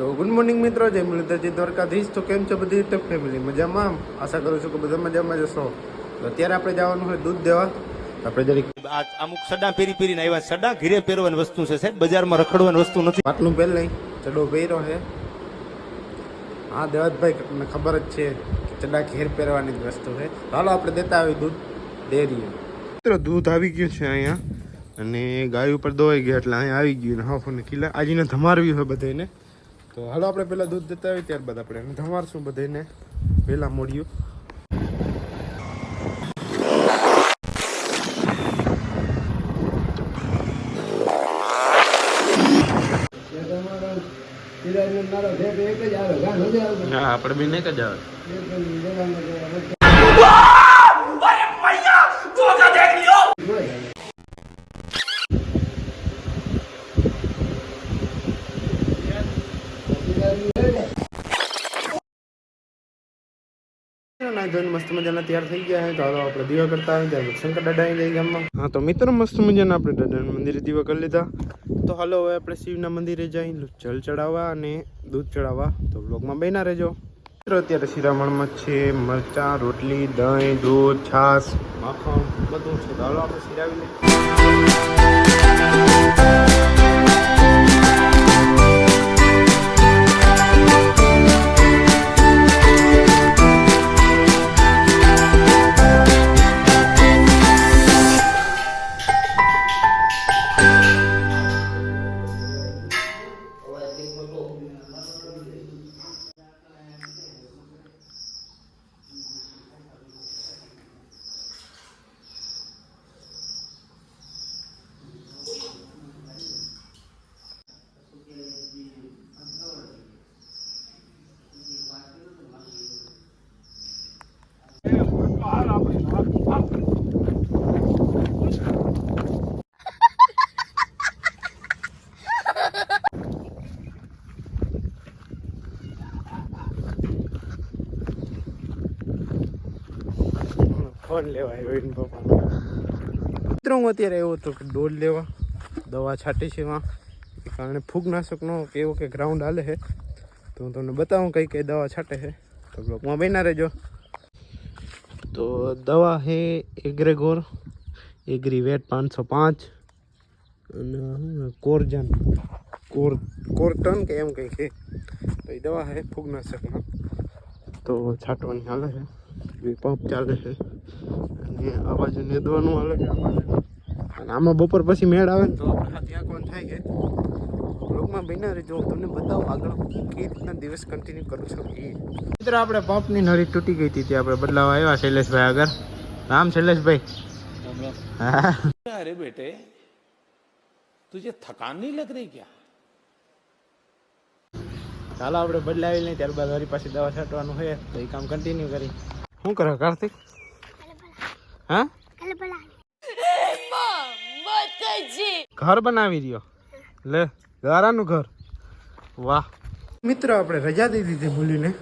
તો good morning મિત્રો જય મુરલીધરજી દ્વારકાધીશ. તો કેમ છો બધી રીતે ફેમિલી મજામાં? આશા કરું છું કે બધા મજામાં જશો તો અત્યારે આપણે જવાનું હોય દૂધ દેવા. તો આપણે જરીક આ અમુક સડા પેરી પેરીને આવ્યા. સડા ઘીરે પહેરવાની વસ્તુ છે સાહેબ. બજારમાં રખડવાની વસ્તુ નથી. પાટલું પહેર લઈ. ચડો પહેર્યો છે હા દેવતભાઈ તમને ખબર જ છે કે ચડા ઘેર પહેરવાની જ વસ્તુ છે. ચાલો આપણે દેતા આવી દૂધ ડેરીએ. મિત્રો દૂધ આવી ગયું છે અહીંયા. અને ગાય ઉપર દોવાઈ ગયા એટલે અહીંયા આવી ગયું ને. હાફ અને કિલ્લા. આજીને ધમારવી હોય બધાને તો હાલો આપણે પહેલાં દૂધ દેતા આવી ત્યારબાદ આપણે ધમારશું બધાને. પહેલાં મળ્યું હા આપણે બી નહીં જ આવે. ના જોઈને મસ્ત મજાના તૈયાર થઈ ગયા હાલો આપણે દીવા કરતા હોય જાય શંકર દાદા આવી જાય ગામમાં. હા, તો મિત્રો મસ્ત મજાના આપણે દાદાના મંદિરે દીવા કરી લીધા. તો હાલો હવે આપણે શિવના મંદિરે જઈ જલ ચડાવવા અને દૂધ ચડાવવા. તો બ્લોગમાં બેના રહેજો. મિત્રો, અત્યારે શિરામણમાં છે મરચાં, રોટલી, દહીં, દૂધ, છાશ, માખણ, બધું છે. તો આપણે ફોન લેવા આવ્યો પપ્પા. મિત્રો, હું અત્યારે એવો હતો કે ડોલ લેવા. દવા છાંટી છે એમાં. એ કારણે ફૂગનાશકનો એવો કે ગ્રાઉન્ડ હાલે છે. તો હું તમને બતાવું કઈ કઈ દવા છાંટે છે. તો બ્લોકમાં બન્યા રહેજો. તો દવા છે એગ્રેગોર એગ્રી વેટ પાંચસો પાંચ અને કોરજન. કોર, કોરટન કે એમ કંઈ છે. તો એ દવા છે ફૂગનાશકમાં. તો છાંટવાની હાલે છે. પંપ ચાલે છે. અને આ બાજુ નેદવાનું હાલે. અને આમાં બપોર પછી મેળ આવે તો ત્યાં કોણ થાય કે? નહીં ક્યાં? ચાલો આપણે બદલાવી ત્યારબાદ વારી પાછી દવા છાંટવાનું હોય તો એ કામ કન્ટિન્યુ કરી. શું કરે કાર્તિક? હા? ઘર બનાવી રહ્યો. લે ગારાનું ઘર. વાહ. મિત્રો આપણે રજા દઈ દીધી ભૂલીને.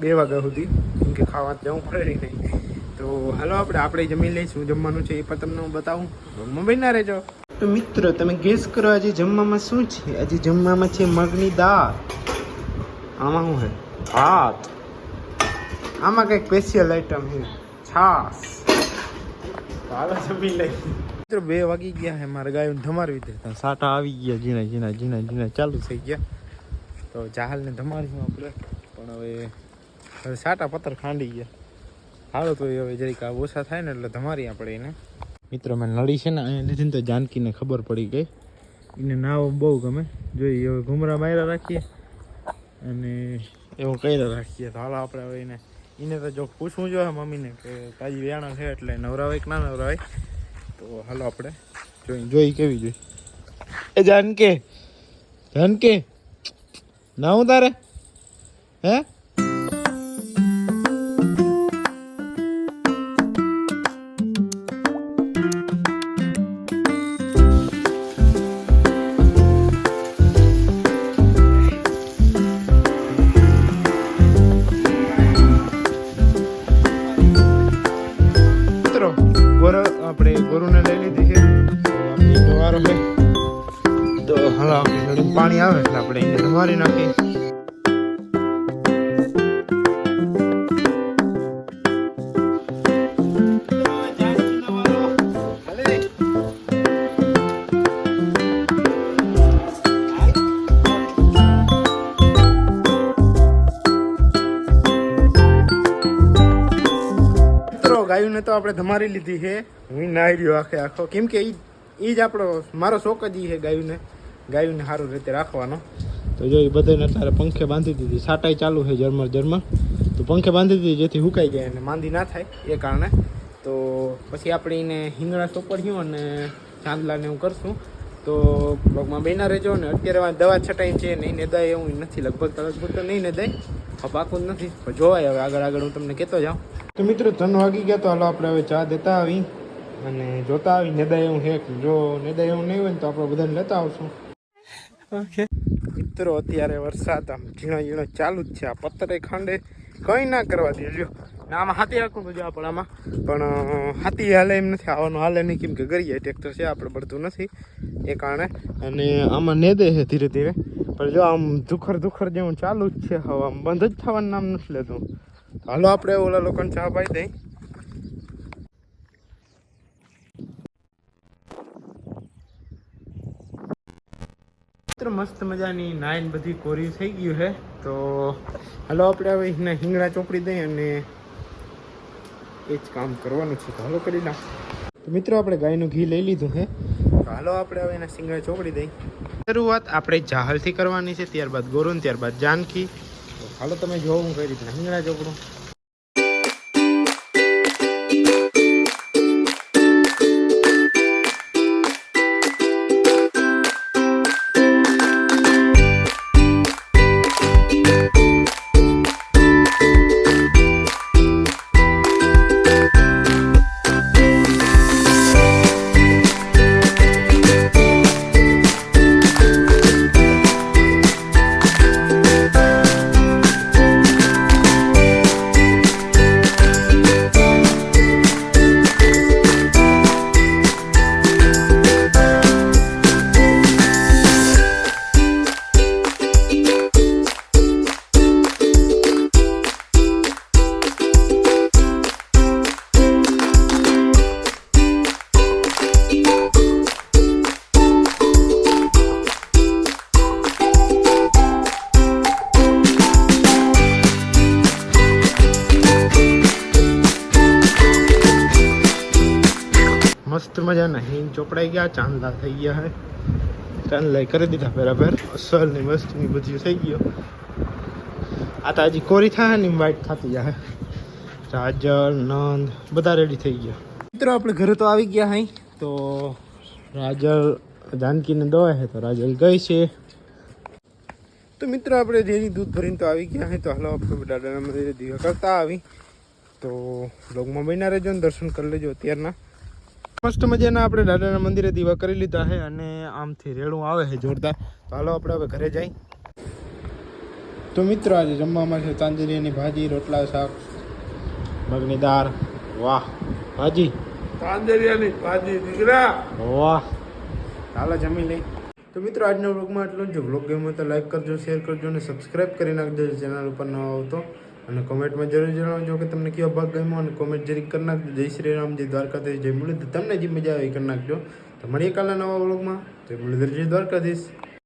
બે વાગ્યા સુધી. કેમ કે ખાવા જવું પડે નહીં. તો હાલો આપણે આપણે જમી લઈશું. જમવાનું છે એ પણ તમને હું બતાવું. મમ્મી ના રહેજો. તો મિત્રો તમે ગેસ કરો આજે જમવામાં શું છે? આજે જમવામાં છે મગની દાળ. આમાં શું છે? ભાત. આમાં કંઈક સ્પેશિયલ આઈટમ છે. છાસ તો બે વાગી ગયા છે મારે ગાયું ધમારવી દે સાટા આવી ગયા જીણા જીણા જીણા જીણા, ચાલુ થઈ ગયા. તો ચાહલને ધમારીશું આપણે. પણ હવે હવે સાટા પથ્થર ખાંડી ગયા. હાલો તો હવે જરીક આ ઓછા થાય ને એટલે ધમારી આપણે એને. મિત્રો મેં નળી છે ને, અહીંયા લીધી તો જાનકીને ખબર પડી ગઈ. એને નાવ બહુ ગમે. જોઈએ, હવે ઘુમરા માર્યા રાખીએ. અને એવું કર્યા રાખીએ. તો હાલો, આપણે હવે એને એને તો જો પૂછવું જોઈએ મમ્મીને કે કાજી વ્યાણા છે એટલે નવરાવાય કે ના નવરાવાય? તો હાલો આપણે જોઈ જોઈ કેવી જોઈ એ જાનકે જાનકે, ના હું તારે? હે? આપણે ગોરુને લઈ લીધી છે. આપણી વારો છે તો હાલો, પાણી આવે એટલે આપણે એને મારી નાખીએ. તો આપણે ધમારી લીધી છે. હું નાહી રહ્યો આખે આખો. કેમ કે ઈ જ આપણો મારો શોખ જ છે ગાયુંને. ગાયુંને સારું રીતે રાખવાનો. તો જો એ બધાને અત્યારે પંખે બાંધી દીધી. સાટાઈ ચાલુ છે જર્મર જર્મર તો પંખે બાંધી દીધી જેથી હુકાઈ જાય અને માંદી ના થાય એ કારણે. તો પછી આપણે એને હિંગણા સોપડ્યું અને ચાંદલાને એવું કરશું. તો બ્લોગમાં બેના રહેજો ને અત્યારે દવા છટાઈ છે નહીં નેદાય એવું નથી. લગભગ લગભગ તો નહીં ને દે પાકું જ નથી. જોવાય હવે આગળ આગળ હું તમને કહેતો જાઉં. તો મિત્રો ત્રણ વાગી ગયા તો હાલો આપણે હવે ચા દેતા આવી. અને જોતા આવી નેદાય એવું છે જો નેદાય એવું નહીં હોય ને તો આપણે બધાને લેતા આવશું. ઓકે મિત્રો અત્યારે વરસાદ આમ ઝીણો ઝીણો ચાલુ જ છે. આ પથ્થરે ખાંડે કંઈ ના કરવા દે લ્યો ના આમાં હાથી રાખવું બધું જો પણ હાથી હાલે એમ નથી. આવવાનું હાલે નહીં. કેમ કે કરીએ ટ્રેક્ટર છે આપણે પડતું નથી એ કારણે. અને આમાં નેદે છે ધીરે ધીરે. પણ જો આમ દુખર દુખર જેવું ચાલુ જ છે. હવે આમ બંધ જ થવાનું નામ નથી લેતું. હાલો આપણે ઓલા લોકોને ચા પાઈ દઈ. મસ્ત મજાની નાઈન બધી કોરી થઈ ગયું છે તો હાલો આપણે હવે એને હિંગળા ચોપડી દઈએ અને એ જ કામ કરવાનું છે. તો હાલો કરી નાખ. તો મિત્રો, આપણે ગાયનું ઘી લઈ લીધું છે તો હાલો આપણે હવે એના સિંગળા ચોપડી દઈ. શરૂઆત આપણે જાહલથી કરવાની છે, ત્યારબાદ ગોરુન, ત્યારબાદ જાનકી હાલો તમે જોવો હું કઈ રીતના. હિંગણા ચોપડું. મસ્ત મજાના હિંગ ચોપડાઈ ગયા ચાંદલા થઈ ગયા હે. ચાંદલા કરી દીધા બરાબર મસ્તની બધી થઈ ગયો. આ તો હજી કોરી થાય ને વાઈટ થતી જાય રાજર નંદ, બધા રેડી થઈ ગયા. મિત્રો, આપણે ઘરે તો આવી ગયા હઈ. તો રાજલ જાનકીને દવા હે તો રાજલ ગઈ છે. તો મિત્રો, આપણે ડેરી દૂધ ભરીને તો આવી ગયા હે. તો હાલો, આપણે દાદાના મંદિરે દીવા કરતા આવી. તો બ્લોગમાં બન્યા રહેજો ને દર્શન કરી લેજો અત્યારના. મસ્ત મજાના આપણે દાદાના મંદિરે દીવા કરી લીધા છે અને આમથી રેડું આવે છે જોરદાર. તો હાલો આપણે હવે ઘરે જઈ. તો મિત્રો આજે જમવામાં છે તાંજરીની ભાજી રોટલા શાક મગની દાળ. વાહ ભાજી. તાંજરિયાની ભાજી દીકરા. વાહ. હાલો જમી લઈ. તો મિત્રો આજના વ્લોગમાં એટલું જ. જો વ્લોગ ગમ્યો તો લાઈક કરજો શેર કરજો અને સબસ્ક્રાઈબ કરી નાખજો ચેનલ ઉપર ન આવતો અને કોમેન્ટમાં જરૂર જણાવજો કે તમને કયો ભાગ ગમ્યો અને કોમેન્ટ જરી કરી નાખજો. જય શ્રી રામ, જય દ્વારકાધીશ, જય મુરલીધર. તમને જે મજા આવે એ કરી નાખજો. તો મળીએ કાલના નવા વ્લોગમાં. જય મુરલીધર, જય દ્વારકાધીશ.